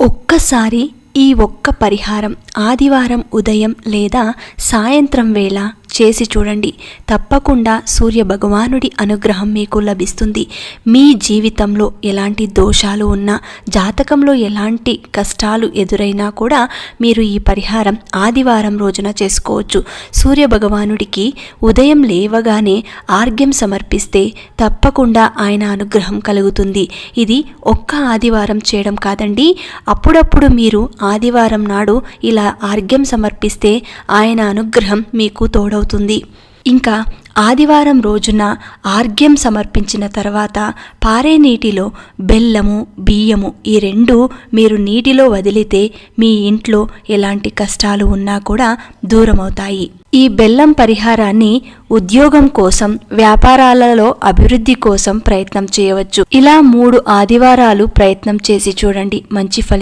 ఒక్కసారి ఈ ఒక్క పరిహారం ఆదివారం ఉదయం లేదా సాయంత్రం వేళ చేసి చూడండి. తప్పకుండా సూర్య భగవానుడి అనుగ్రహం మీకు లభిస్తుంది. మీ జీవితంలో ఎలాంటి దోషాలు ఉన్నా జాతకంలో ఎలాంటి కష్టాలు ఎదురైనా కూడా మీరు ఈ పరిహారం ఆదివారం రోజున చేసుకోవచ్చు. సూర్య భగవానుడికి ఉదయం లేవగానే ఆర్ఘ్యం సమర్పిస్తే తప్పకుండా ఆయన అనుగ్రహం కలుగుతుంది. ఇది ఒక్క ఆదివారం చేయడం కాదండి. అప్పుడప్పుడు మీరు ఆదివారం నాడు ఇలా ఆర్ఘ్యం సమర్పిస్తే ఆయన అనుగ్రహం మీకు తోడవుతుంది. ఇంకా ఆదివారం రోజున ఆర్ఘ్యం సమర్పించిన తర్వాత పారే నీటిలో బెల్లము బియ్యము ఈ రెండు మీరు నీటిలో వదిలితే మీ ఇంట్లో ఎలాంటి కష్టాలు ఉన్నా కూడా దూరమవుతాయి. ఈ బెల్లం పరిహారాన్ని ఉద్యోగం కోసం వ్యాపారాలలో అభివృద్ధి కోసం ప్రయత్నం చేయవచ్చు. ఇలా మూడు ఆదివారాలు ప్రయత్నం చేసి చూడండి. మంచి ఫలితం